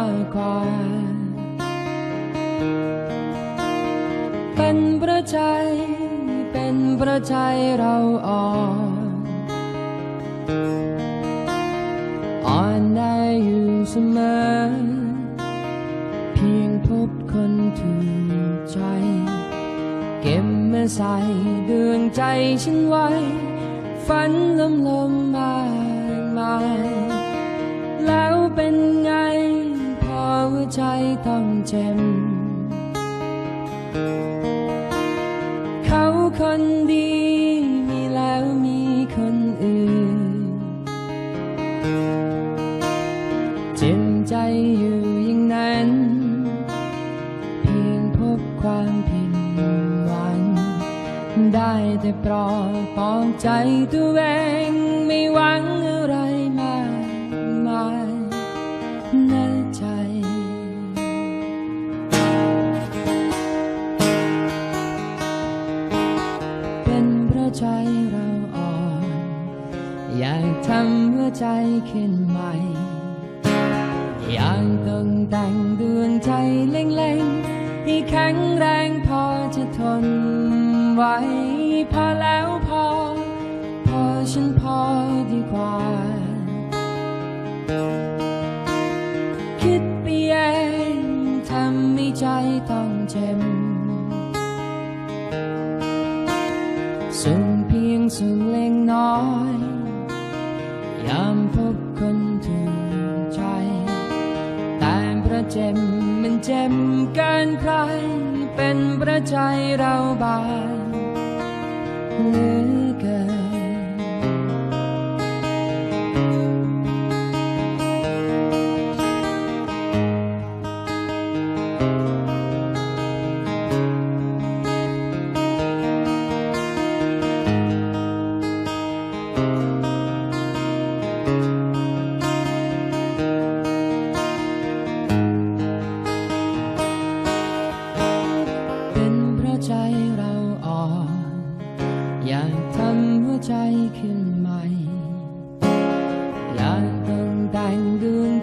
าก่อเป็นประชัย เป็นประชัยเราอ่อนอ่อนได้อยู่เสมอ เพียงพบคนถูกใจ เก็บมาใส่ดวงใจฉันไว้ ฝันลมลมมากมายแล้วเป็นไง ต้องเจ็บเขาคนดีมีแล้วมีคนอื่น เจ็บใจอยู่อย่างนั้น เพียงพบความผิดหวังได้แต่ปลอบปลอบใจตัวเองไม่หวังอะไร ใจเราอ่อน อยากทำหัวใจขึ้นใหม่ อยากต้องแต่งดวงใจเล็งๆให้แข็งแรงพอจะทนไหวพอแล้วพอ พอฉันพอดีกว่า คิดไปเองทำให้ใจต้องเจ็บ สูงเล็กน้อย ยามพบคนถูกใจ แต่ประเจ็มมันเจ็มเกินใคร เป็นประใจเราบานเหลือเกิน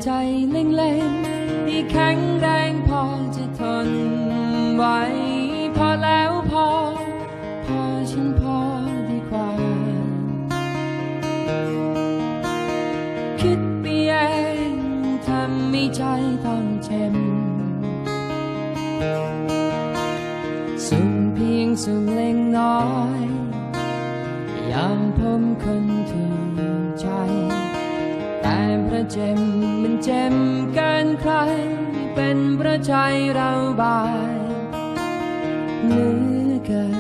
ใจเล็งๆให้แข็งแรงพอจะทนไหวพอแล้วพอ พอฉันพอดีกว่า คิดไปเองทำให้ใจต้องเจ็บสูงเพียงสูงเล็กน้อยยามผมคนถูกใจ แต่ประเจ็บมัน เจ็บเกินใคร เป็นประชัยเราบายเหลือกัน